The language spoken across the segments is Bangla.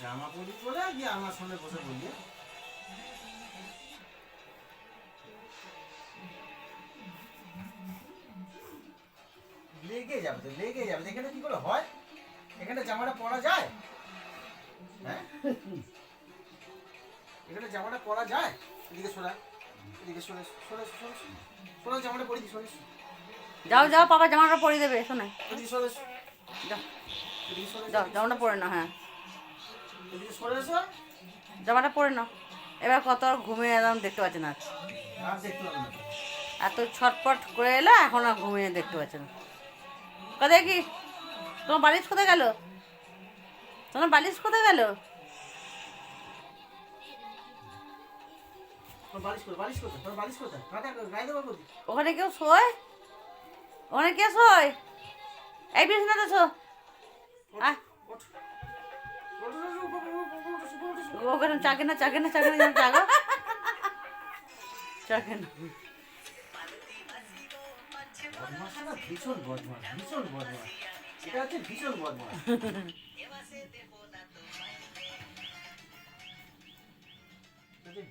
জামা পরি পরে গিয়ে আমার সামনে বসে বলবে লেগে যাবে তো লেগে যাবে। এখানে কি করে হয়? এখানে জামাটা পরা যায়? হ্যাঁ? এখানে জামাটা পরা যায়? এদিকে সরা এদিকে সরে সরে সরে সরে জামাটা পরে দি সরে। যাও যাও পাপা জামাটা পরে দেবে শোনে। যাও। জামাটা পরে না হ্যাঁ। জামাটা পরে নাও। এবার কত ঘুমিয়ে এলাম দেখতে পাচ্ছে না। এত ছটপট করে এলো এখন আর ঘুমিয়ে দেখতে পাচ্ছে না। কোথায় কি তোমার বালিশ কোথায় গেল? তোমার বালিশ কোথায় গেল ওখানে কেউ শোয়? ওখানে কে শোয়? এই বিছানাতে শো। আয় ওখানে চাকে না চাকে না চাকে না চাকে না ভীষণ ভীষণ এটা হচ্ছে ভীষণ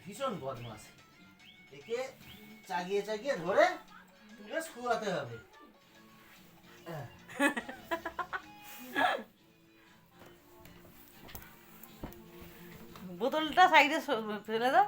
ভীষণ বদমাস একে চাগিয়ে চাগিয়ে ধরে তুলে শুয়াতে হবে। বোতলটা সাইডে ফেলে দাও।